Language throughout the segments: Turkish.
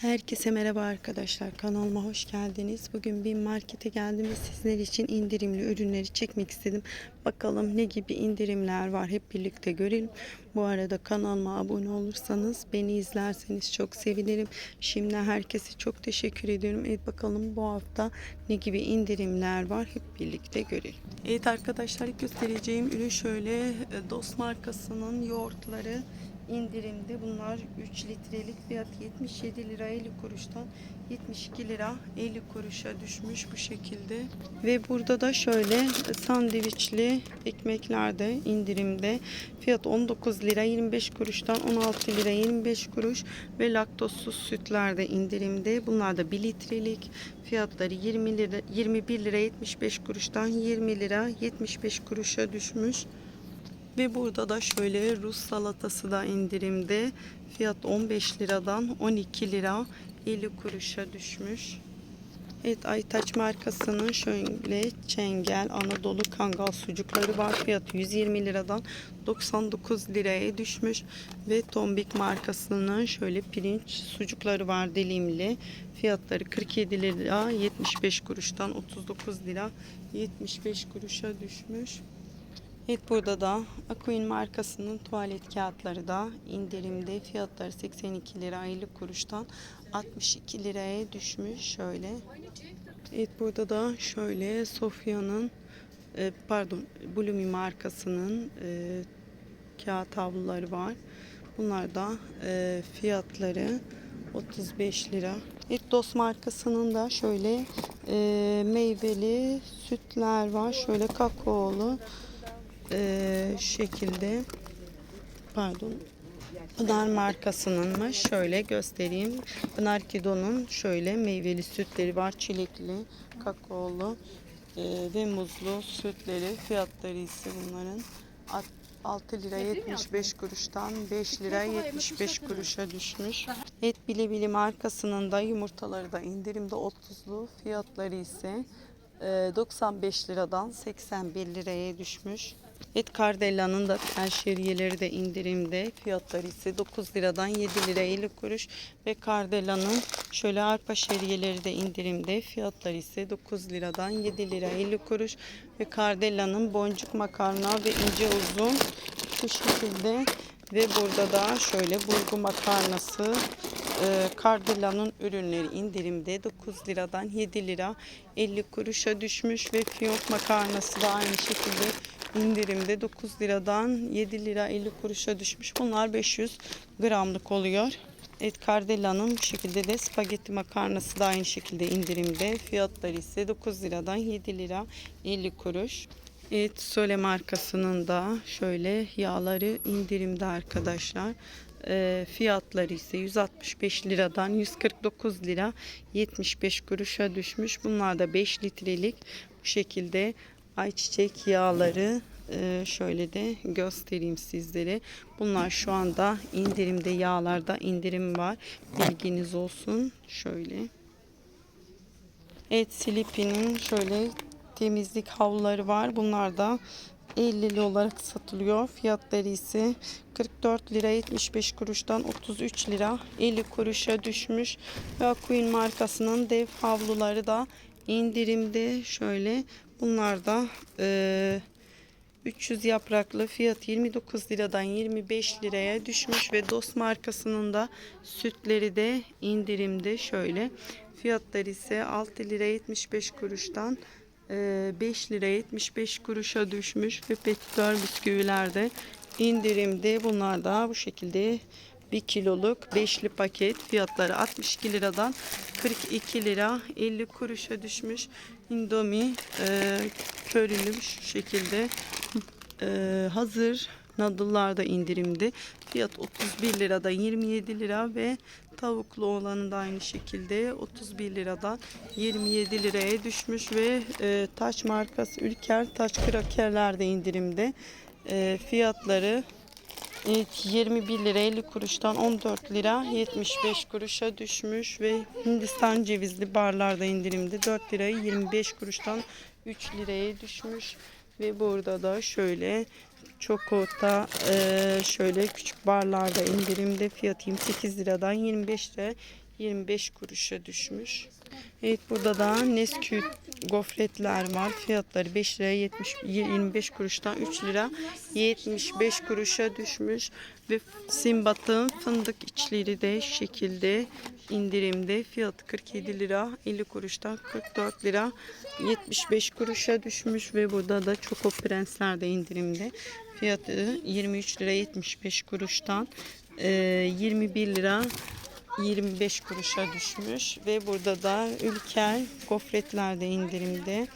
Herkese merhaba arkadaşlar. Kanalıma hoş geldiniz. Bugün bir markete geldim ve sizler için indirimli ürünleri çekmek istedim. Bakalım ne gibi indirimler var hep birlikte görelim. Bu arada kanalıma abone olursanız beni izlerseniz çok sevinirim. Şimdi herkese çok teşekkür ediyorum. Evet bakalım bu hafta ne gibi indirimler var hep birlikte görelim. Evet arkadaşlar ilk göstereceğim ürün şöyle Dost markasının yoğurtları indirimde. Bunlar 3 litrelik fiyat 77 lira 50 kuruştan 72 lira 50 kuruşa düşmüş bu şekilde. Ve burada da şöyle sandviçli ekmekler de indirimde. Fiyat 19 lira 25 kuruştan 16 lira 25 kuruş ve laktozsuz sütler de indirimde. Bunlar da 1 litrelik fiyatları 20 lira 21 lira 75 kuruştan 20 lira 75 kuruşa düşmüş. Ve burada da şöyle Rus salatası da indirimde. Fiyat 15 liradan 12 lira 50 kuruşa düşmüş. Evet Aytaç markasının şöyle Çengel Anadolu Kangal sucukları var. Fiyatı 120 liradan 99 liraya düşmüş. Ve Tombik markasının şöyle pirinç sucukları var dilimli. Fiyatları 47 lira 75 kuruştan 39 lira 75 kuruşa düşmüş. Evet burada da Aquin markasının tuvalet kağıtları da indirimde fiyatları 82 lira 50 kuruştan 62 liraya düşmüş şöyle. Evet burada da şöyle Sofya'nın e, pardon Blumi markasının e, kağıt havluları var. Bunlar da e, fiyatları 35 lira. Evet Dost markasının da şöyle meyveli sütler var. Şöyle kakaolu e, şekilde pardon Pınar markasınınmış. Şöyle göstereyim. Pınar Kido'nun şöyle meyveli sütleri var. Çilekli, kakaolu e, ve muzlu sütleri. Fiyatları ise bunların alt- 6 lira 75 kuruştan 5 lira 75 kuruşa düşmüş. Et Bile Bile markasının da yumurtaları da indirimde 30'lu. Fiyatları ise e, 95 liradan 81 liraya düşmüş. Et Cardella'nın da tel şeriyeleri de indirimde. Fiyatları ise 9 liradan 7 lira 50 kuruş. Ve Cardella'nın şöyle arpa şeriyeleri de indirimde. Fiyatları ise 9 liradan 7 lira 50 kuruş. Ve Cardella'nın boncuk makarna ve ince uzun bu şekilde. Ve burada da şöyle burgu makarnası e, Cardella'nın ürünleri indirimde 9 liradan 7 lira 50 kuruşa düşmüş ve fiyonk makarnası da aynı şekilde indirimde 9 liradan 7 lira 50 kuruşa düşmüş. Bunlar 500 gramlık oluyor. Evet Cardella'nın bu şekilde de spagetti makarnası da aynı şekilde indirimde. Fiyatları ise 9 liradan 7 lira 50 kuruş. Evet Sole markasının da şöyle yağları indirimde arkadaşlar. E, fiyatları ise 165 liradan 149 lira 75 kuruşa düşmüş. Bunlar da 5 litrelik bu şekilde ayçiçek yağları e, şöyle de göstereyim sizlere. Bunlar şu anda indirimde yağlarda indirim var. Bilginiz olsun. Şöyle. Evet Sleepy'nin şöyle temizlik havluları var. Bunlar da 50 lira olarak satılıyor. Fiyatları ise 44 lira 75 kuruştan 33 lira 50 kuruşa düşmüş. Ve Queen markasının dev havluları da indirimde şöyle. Bunlar da e, 300 yapraklı fiyat 29 liradan 25 liraya düşmüş ve Dost markasının da sütleri de indirimde şöyle. Fiyatları ise 6 lira 75 kuruştan e, 5 lira 75 kuruşa düşmüş ve petitör bisküviler de indirimde. Bunlar da bu şekilde 1 kiloluk beşli paket fiyatları 62 liradan 42 lira 50 kuruşa düşmüş. Indomie e, körülü şu şekilde e, hazır noodle'lar da indirimde. Fiyat 31 liradan 27 lira ve tavuklu olanı da aynı şekilde 31 liradan 27 liraya düşmüş ve e, taç markası Ülker taç krakerler de indirimde. E, fiyatları Evet 21 lira 50 kuruştan 14 lira 75 kuruşa düşmüş ve Hindistan cevizli barlarda indirimde 4 lirayı 25 kuruştan 3 liraya düşmüş. Ve burada da şöyle Çokota e, şöyle küçük barlarda indirimde fiyatı 28 liradan 25 lira 25 kuruşa düşmüş. Evet burada da Nesquik gofretler var. Fiyatları 5 liraya 70 25 kuruştan 3 lira 75 kuruşa düşmüş ve Simbat'ın fındık içleri de şekilde indirimde. Fiyatı 47 lira 50 kuruştan 44 lira 75 kuruşa düşmüş ve burada da Choco Prensler de indirimde. Fiyatı 23 lira 75 kuruştan e, 21 lira 25 kuruşa düşmüş ve burada da Ülker gofretler de indirimde.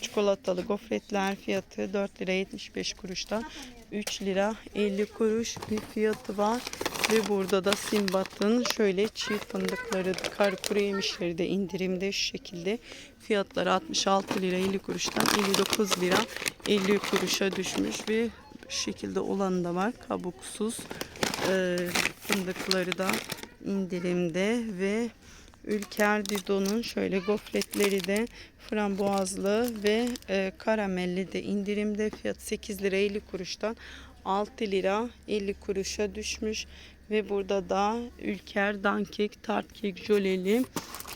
Çikolatalı gofretler fiyatı 4 lira 75 kuruştan 3 lira 50 kuruş bir fiyatı var. Ve burada da Simbat'ın şöyle çiğ fındıkları, kar kuru yemişleri de indirimde şu şekilde. Fiyatları 66 lira 50 kuruştan 59 lira 50 kuruşa düşmüş ve şekilde olanı da var. Kabuksuz e, fındıkları da indirimde ve Ülker Dido'nun şöyle gofretleri de frambuazlı ve e, karamelli de indirimde fiyat 8 lira 50 kuruştan 6 lira 50 kuruşa düşmüş ve burada da Ülker Dankek Tart Kek Jöleli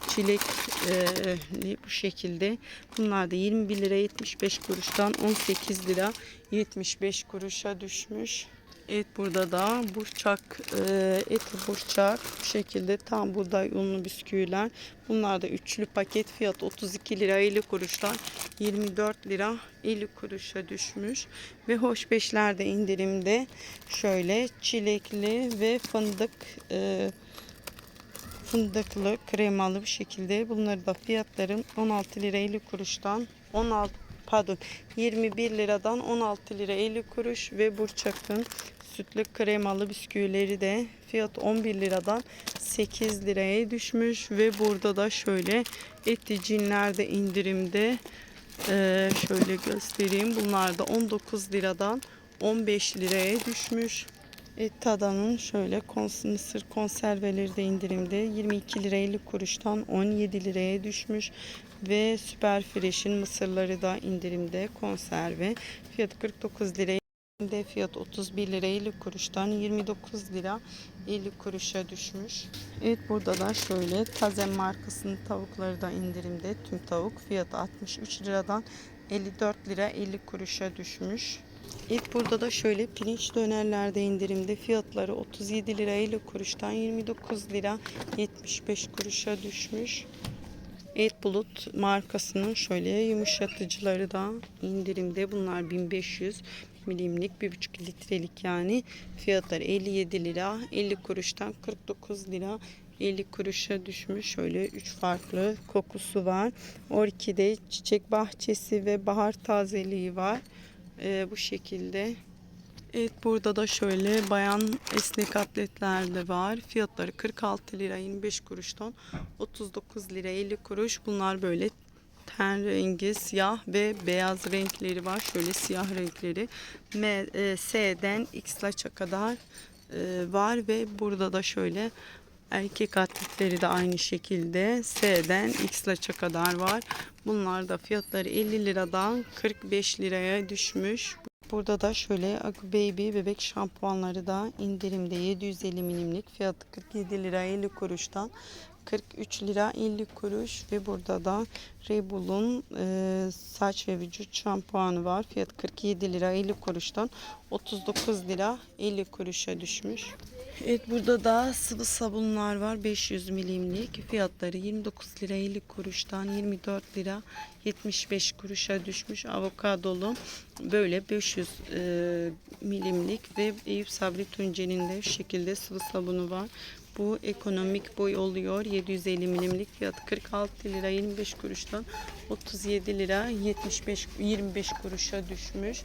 çilekli bu şekilde bunlar da 21 lira 75 kuruştan 18 lira 75 kuruşa düşmüş. Evet burada da burçak, e, etli burçak bu şekilde tam buğday unlu bisküviler. Bunlar da üçlü paket fiyat 32 lira 50 kuruştan 24 lira 50 kuruşa düşmüş. Ve hoş beşler de indirimde şöyle çilekli ve fındık e, fındıklı kremalı bir şekilde bunları da fiyatların 16 lira 50 kuruştan 16 pardon 21 liradan 16 lira 50 kuruş ve Burçak'ın sütlü kremalı bisküvileri de fiyat 11 liradan 8 liraya düşmüş ve burada da şöyle eticinler de indirimde. Ee, şöyle göstereyim bunlar da 19 liradan 15 liraya düşmüş Et Tada'nın şöyle kons mısır konserveleri de indirimde 22 lira 50 kuruştan 17 liraya düşmüş ve Süper Fresh'in mısırları da indirimde konserve fiyatı 49 liraya de fiyat 31 lira 50 kuruştan 29 lira 50 kuruşa düşmüş. Evet burada da şöyle Taze markasının tavukları da indirimde. Tüm tavuk fiyatı 63 liradan 54 lira 50 kuruşa düşmüş. Evet burada da şöyle pirinç dönerlerde indirimde fiyatları 37 lira 50 kuruştan 29 lira 75 kuruşa düşmüş. Et Bulut markasının şöyle yumuşatıcıları da indirimde. Bunlar 1500 milimlik 1,5 litrelik yani fiyatları 57 lira 50 kuruştan 49 lira 50 kuruşa düşmüş. Şöyle 3 farklı kokusu var. Orkide, çiçek bahçesi ve bahar tazeliği var. Ee, bu şekilde. Evet burada da şöyle bayan esnek atletler de var. Fiyatları 46 lira 25 kuruştan 39 lira 50 kuruş. Bunlar böyle ten rengi siyah ve beyaz renkleri var. Şöyle siyah renkleri. M, e, S'den X laça kadar e, var ve burada da şöyle erkek atletleri de aynı şekilde S'den X laça kadar var. Bunlar da fiyatları 50 liradan 45 liraya düşmüş. Burada da şöyle Agu Baby bebek şampuanları da indirimde 750 milimlik fiyatı 47 lira 50 kuruştan 43 lira 50 kuruş ve burada da Rebul'un e, saç ve vücut şampuanı var. Fiyat 47 lira 50 kuruştan 39 lira 50 kuruşa düşmüş. Evet burada da sıvı sabunlar var 500 milimlik fiyatları 29 lira 50 kuruştan 24 lira 75 kuruşa düşmüş avokadolu böyle 500 e, milimlik ve Eyüp Sabri Tunce'nin de şekilde sıvı sabunu var. Bu ekonomik boy oluyor 750 milimlik fiyatı 46 lira 25 kuruştan 37 lira 75 25 kuruşa düşmüş.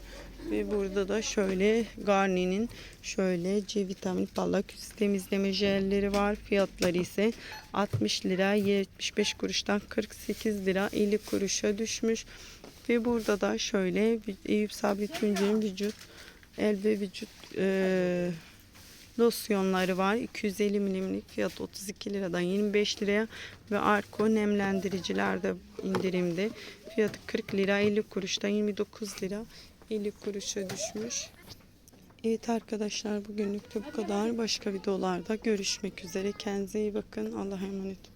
Ve burada da şöyle Garni'nin şöyle C vitamin parlak yüz temizleme jelleri var. Fiyatları ise 60 lira 75 kuruştan 48 lira 50 kuruşa düşmüş. Ve burada da şöyle Eyüp Sabri Tuncer'in vücut el ve vücut e, losyonları var. 250 milimlik fiyat 32 liradan 25 liraya ve Arko nemlendiriciler de indirimde. Fiyatı 40 lira 50 kuruştan 29 lira 50 kuruşa düşmüş. Evet arkadaşlar bugünlük de bu kadar. Başka videolarda görüşmek üzere. Kendinize iyi bakın. Allah'a emanet olun.